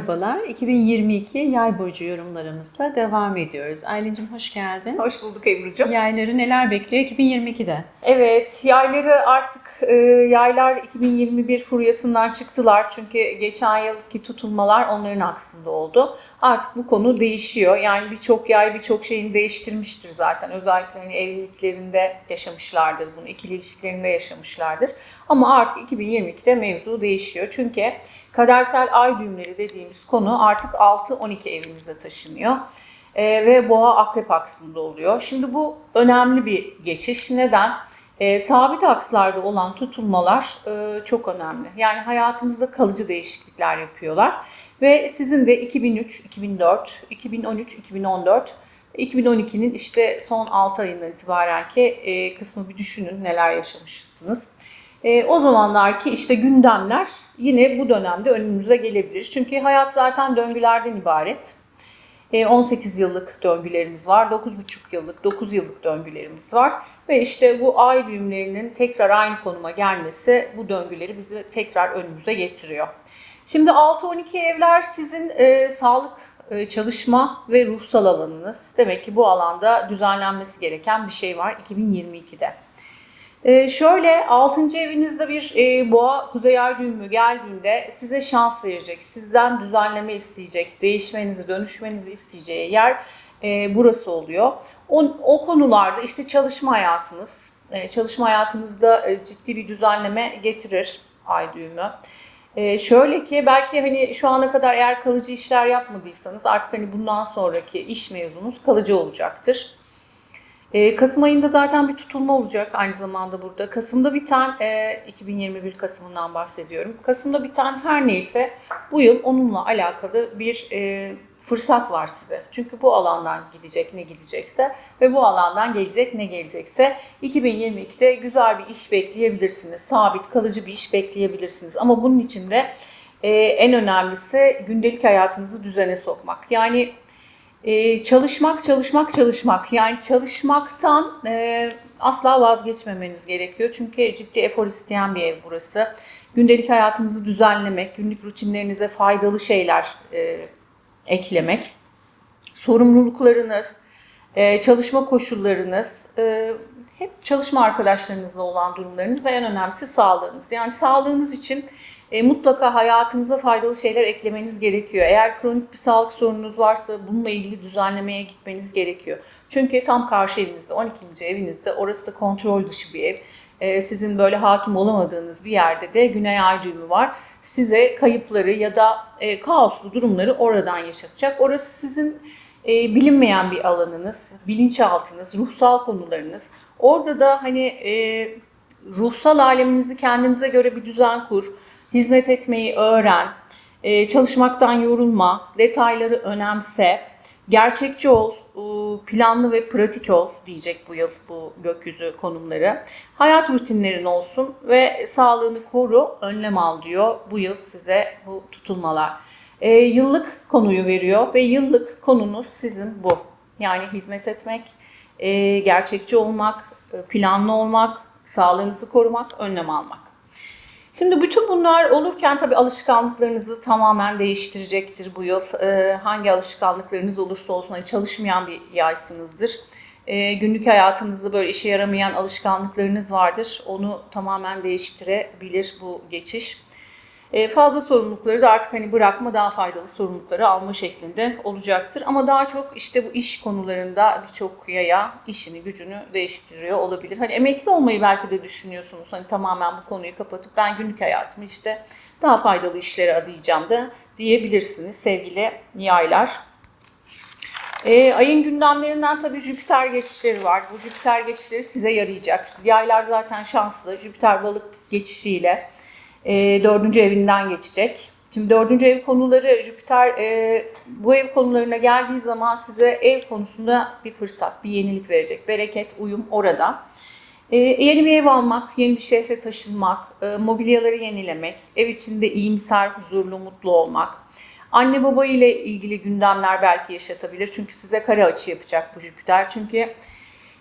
Merhabalar. 2022 yay burcu yorumlarımızla devam ediyoruz. Aylin'cim hoş geldin. Hoş bulduk Ebru'cum. Yayları neler bekliyor 2022'de? Evet, yayları artık e, yaylar 2021 furyasından çıktılar. Çünkü geçen yılki tutulmalar onların aksında oldu. Artık bu konu değişiyor. Yani birçok yay birçok şeyini değiştirmiştir zaten. Özellikle hani evliliklerinde yaşamışlardır bunu, ikili ilişkilerinde yaşamışlardır. Ama artık 2022'de mevzu değişiyor. Çünkü kadersel ay düğümleri dediğimiz konu artık 6-12 evimize taşınıyor. Ee, ve boğa akrep aksında oluyor. Şimdi bu önemli bir geçiş. Neden? Ee, sabit akslarda olan tutulmalar e, çok önemli. Yani hayatımızda kalıcı değişiklikler yapıyorlar. Ve sizin de 2003, 2004, 2013, 2014, 2012'nin işte son 6 ayından itibaren ki e, kısmı bir düşünün neler yaşamıştınız. E, o zamanlarki işte gündemler yine bu dönemde önümüze gelebilir. Çünkü hayat zaten döngülerden ibaret. E, 18 yıllık döngülerimiz var, 9,5 yıllık, 9 yıllık döngülerimiz var. Ve işte bu ay düğümlerinin tekrar aynı konuma gelmesi bu döngüleri bize tekrar önümüze getiriyor. Şimdi 6-12 evler sizin e, sağlık, e, çalışma ve ruhsal alanınız. Demek ki bu alanda düzenlenmesi gereken bir şey var 2022'de. Ee, şöyle 6. evinizde bir e, boğa kuzey ay düğümü geldiğinde size şans verecek, sizden düzenleme isteyecek, değişmenizi, dönüşmenizi isteyeceği yer e, burası oluyor. O, o konularda işte çalışma hayatınız, e, çalışma hayatınızda e, ciddi bir düzenleme getirir ay düğümü. E, şöyle ki belki hani şu ana kadar eğer kalıcı işler yapmadıysanız artık hani bundan sonraki iş mevzunuz kalıcı olacaktır. Ee, Kasım ayında zaten bir tutulma olacak aynı zamanda burada. Kasım'da biten, e, 2021 Kasım'ından bahsediyorum. Kasım'da biten her neyse bu yıl onunla alakalı bir e, fırsat var size. Çünkü bu alandan gidecek ne gidecekse ve bu alandan gelecek ne gelecekse 2022'de güzel bir iş bekleyebilirsiniz. Sabit, kalıcı bir iş bekleyebilirsiniz. Ama bunun için de e, en önemlisi gündelik hayatınızı düzene sokmak. Yani ee, çalışmak, çalışmak, çalışmak. Yani çalışmaktan e, asla vazgeçmemeniz gerekiyor. Çünkü ciddi efor isteyen bir ev burası. Gündelik hayatınızı düzenlemek, günlük rutinlerinize faydalı şeyler e, eklemek, sorumluluklarınız, e, çalışma koşullarınız, e, hep çalışma arkadaşlarınızla olan durumlarınız ve en önemlisi sağlığınız. Yani sağlığınız için e, mutlaka hayatınıza faydalı şeyler eklemeniz gerekiyor. Eğer kronik bir sağlık sorununuz varsa bununla ilgili düzenlemeye gitmeniz gerekiyor. Çünkü tam karşı evinizde, 12. evinizde, orası da kontrol dışı bir ev. E, sizin böyle hakim olamadığınız bir yerde de güney ay düğümü var. Size kayıpları ya da e, kaoslu durumları oradan yaşatacak. Orası sizin e, bilinmeyen bir alanınız, bilinçaltınız, ruhsal konularınız. Orada da hani e, ruhsal aleminizi kendinize göre bir düzen kur hizmet etmeyi öğren, e, çalışmaktan yorulma, detayları önemse, gerçekçi ol, planlı ve pratik ol diyecek bu yıl bu gökyüzü konumları. Hayat rutinlerin olsun ve sağlığını koru, önlem al diyor bu yıl size bu tutulmalar. E, yıllık konuyu veriyor ve yıllık konunuz sizin bu. Yani hizmet etmek, e, gerçekçi olmak, e, planlı olmak, sağlığınızı korumak, önlem almak. Şimdi bütün bunlar olurken tabii alışkanlıklarınızı tamamen değiştirecektir bu yıl. Ee, hangi alışkanlıklarınız olursa olsun hani çalışmayan bir yaysınızdır. Ee, günlük hayatınızda böyle işe yaramayan alışkanlıklarınız vardır. Onu tamamen değiştirebilir bu geçiş. E, fazla sorumlulukları da artık hani bırakma daha faydalı sorumlulukları alma şeklinde olacaktır. Ama daha çok işte bu iş konularında birçok yaya işini gücünü değiştiriyor olabilir. Hani emekli olmayı belki de düşünüyorsunuz. Hani tamamen bu konuyu kapatıp ben günlük hayatımı işte daha faydalı işlere adayacağım da diyebilirsiniz sevgili yaylar. E, ayın gündemlerinden tabii Jüpiter geçişleri var. Bu Jüpiter geçişleri size yarayacak. Yaylar zaten şanslı. Jüpiter balık geçişiyle e, dördüncü evinden geçecek. Şimdi dördüncü ev konuları Jüpiter e, bu ev konularına geldiği zaman size ev konusunda bir fırsat, bir yenilik verecek. Bereket, uyum orada. E, yeni bir ev almak, yeni bir şehre taşınmak, e, mobilyaları yenilemek, ev içinde iyimser, huzurlu, mutlu olmak. Anne baba ile ilgili gündemler belki yaşatabilir. Çünkü size kare açı yapacak bu Jüpiter. Çünkü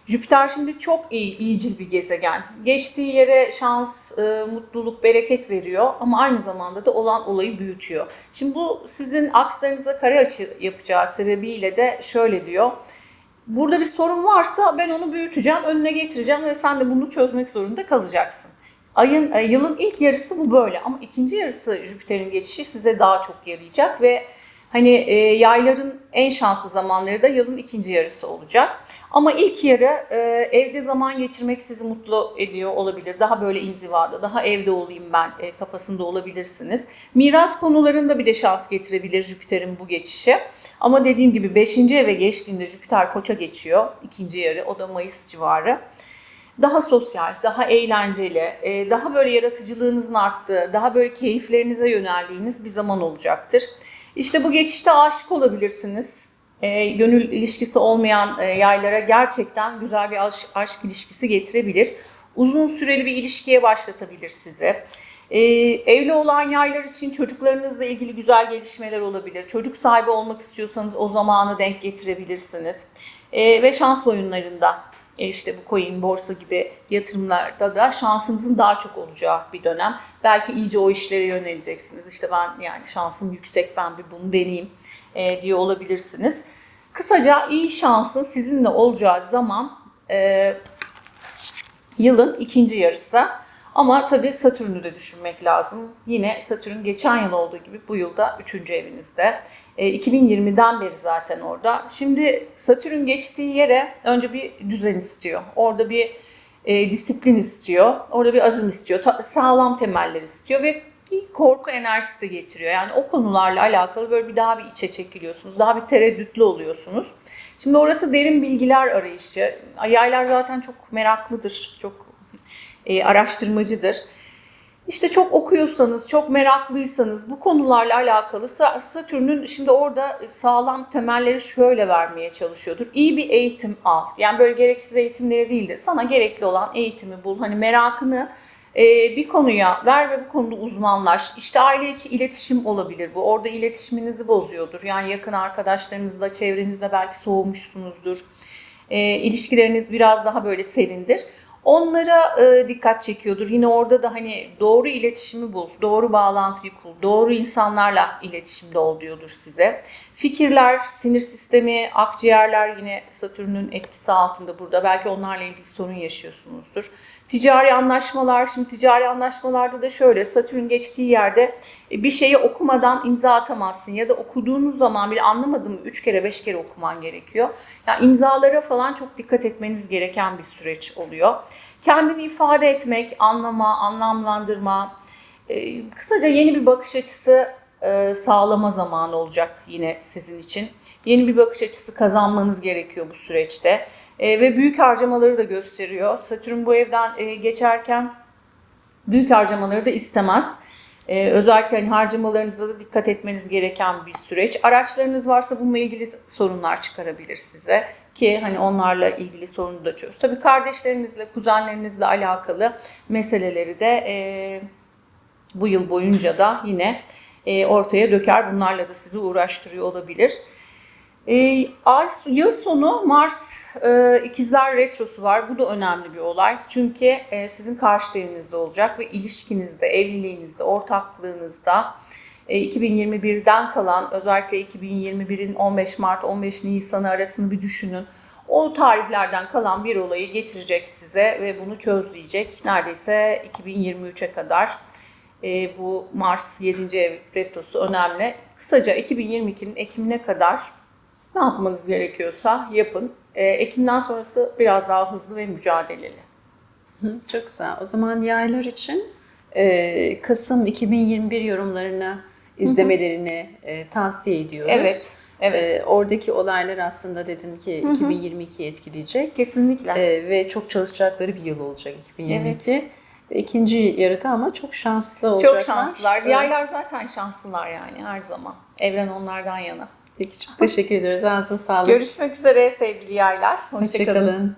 Jüpiter şimdi çok iyi, iyicil bir gezegen. Geçtiği yere şans, e, mutluluk, bereket veriyor ama aynı zamanda da olan olayı büyütüyor. Şimdi bu sizin akslarınıza kare açı yapacağı sebebiyle de şöyle diyor. Burada bir sorun varsa ben onu büyüteceğim, önüne getireceğim ve sen de bunu çözmek zorunda kalacaksın. Ayın e, yılın ilk yarısı bu böyle ama ikinci yarısı Jüpiter'in geçişi size daha çok yarayacak ve hani e, yayların en şanslı zamanları da yılın ikinci yarısı olacak. Ama ilk yarı e, evde zaman geçirmek sizi mutlu ediyor olabilir. Daha böyle inzivada, daha evde olayım ben e, kafasında olabilirsiniz. Miras konularında bir de şans getirebilir Jüpiter'in bu geçişi. Ama dediğim gibi 5. eve geçtiğinde Jüpiter koça geçiyor. ikinci yarı o da Mayıs civarı daha sosyal, daha eğlenceli, e, daha böyle yaratıcılığınızın arttığı, daha böyle keyiflerinize yöneldiğiniz bir zaman olacaktır. İşte bu geçişte aşık olabilirsiniz. E, gönül ilişkisi olmayan e, yaylara gerçekten güzel bir aşk, aşk ilişkisi getirebilir. Uzun süreli bir ilişkiye başlatabilir sizi. E, evli olan yaylar için çocuklarınızla ilgili güzel gelişmeler olabilir. Çocuk sahibi olmak istiyorsanız o zamanı denk getirebilirsiniz. E, ve şans oyunlarında işte bu coin, borsa gibi yatırımlarda da şansınızın daha çok olacağı bir dönem. Belki iyice o işlere yöneleceksiniz. İşte ben yani şansım yüksek ben bir bunu deneyeyim e, diye olabilirsiniz. Kısaca iyi şansın sizinle olacağı zaman e, yılın ikinci yarısı. Ama tabii Satürn'ü de düşünmek lazım. Yine Satürn geçen yıl olduğu gibi bu yılda 3. evinizde. E, 2020'den beri zaten orada. Şimdi Satürn geçtiği yere önce bir düzen istiyor. Orada bir e, disiplin istiyor. Orada bir azim istiyor. Ta- sağlam temeller istiyor ve bir korku enerjisi de getiriyor. Yani o konularla alakalı böyle bir daha bir içe çekiliyorsunuz. Daha bir tereddütlü oluyorsunuz. Şimdi orası derin bilgiler arayışı. Yaylar zaten çok meraklıdır. Çok e, araştırmacıdır. İşte çok okuyorsanız, çok meraklıysanız bu konularla alakalı Sa- Satürn'ün şimdi orada sağlam temelleri şöyle vermeye çalışıyordur. İyi bir eğitim al. Yani böyle gereksiz eğitimleri değil de sana gerekli olan eğitimi bul. Hani merakını e, bir konuya ver ve bu konuda uzmanlaş. İşte aile içi iletişim olabilir bu. Orada iletişiminizi bozuyordur. Yani yakın arkadaşlarınızla, çevrenizde belki soğumuşsunuzdur. E, ilişkileriniz biraz daha böyle serindir. Onlara e, dikkat çekiyordur. Yine orada da hani doğru iletişimi bul, doğru bağlantıyı kur, doğru insanlarla iletişimde ol diyordur size. Fikirler, sinir sistemi, akciğerler yine Satürn'ün etkisi altında burada. Belki onlarla ilgili sorun yaşıyorsunuzdur. Ticari anlaşmalar, şimdi ticari anlaşmalarda da şöyle Satürn geçtiği yerde e, bir şeyi okumadan imza atamazsın ya da okuduğunuz zaman bile anlamadın mı 3 kere 5 kere okuman gerekiyor. Yani imzalara falan çok dikkat etmeniz gereken bir süreç oluyor. Kendini ifade etmek, anlama, anlamlandırma, e, kısaca yeni bir bakış açısı e, sağlama zamanı olacak yine sizin için. Yeni bir bakış açısı kazanmanız gerekiyor bu süreçte. E, ve büyük harcamaları da gösteriyor. Satürn bu evden e, geçerken büyük harcamaları da istemez. Ee, özellikle hani harcamalarınızda da dikkat etmeniz gereken bir süreç. Araçlarınız varsa bununla ilgili sorunlar çıkarabilir size ki hani onlarla ilgili sorunu da çöz. Tabii kardeşlerinizle, kuzenlerinizle alakalı meseleleri de e, bu yıl boyunca da yine e, ortaya döker. Bunlarla da sizi uğraştırıyor olabilir. E, ay, yıl sonu Mars e, ikizler retrosu var. Bu da önemli bir olay. Çünkü e, sizin karşı evinizde olacak ve ilişkinizde, evliliğinizde, ortaklığınızda e, 2021'den kalan özellikle 2021'in 15 Mart 15 Nisan'ı arasını bir düşünün. O tarihlerden kalan bir olayı getirecek size ve bunu çözleyecek. Neredeyse 2023'e kadar e, bu Mars 7. ev retrosu önemli. Kısaca 2022'nin Ekim'ine kadar ne yapmanız gerekiyorsa yapın. E, Ekim'den sonrası biraz daha hızlı ve mücadeleli. Hı, Çok güzel. O zaman yaylar için e, Kasım 2021 yorumlarını izlemelerini e, tavsiye ediyoruz. Evet, evet. E, oradaki olaylar aslında dedin ki 2022'yi etkileyecek. Kesinlikle. E, ve çok çalışacakları bir yıl olacak 2022. Evet. Ve İkinci yarıda ama çok şanslı olacaklar. Çok şanslılar. Evet. Yaylar zaten şanslılar yani her zaman. Evren onlardan yana. Peki çok teşekkür ediyoruz. Ağzına sağlık. Görüşmek üzere sevgili yaylar. Hoşçakalın. Hoşçakalın.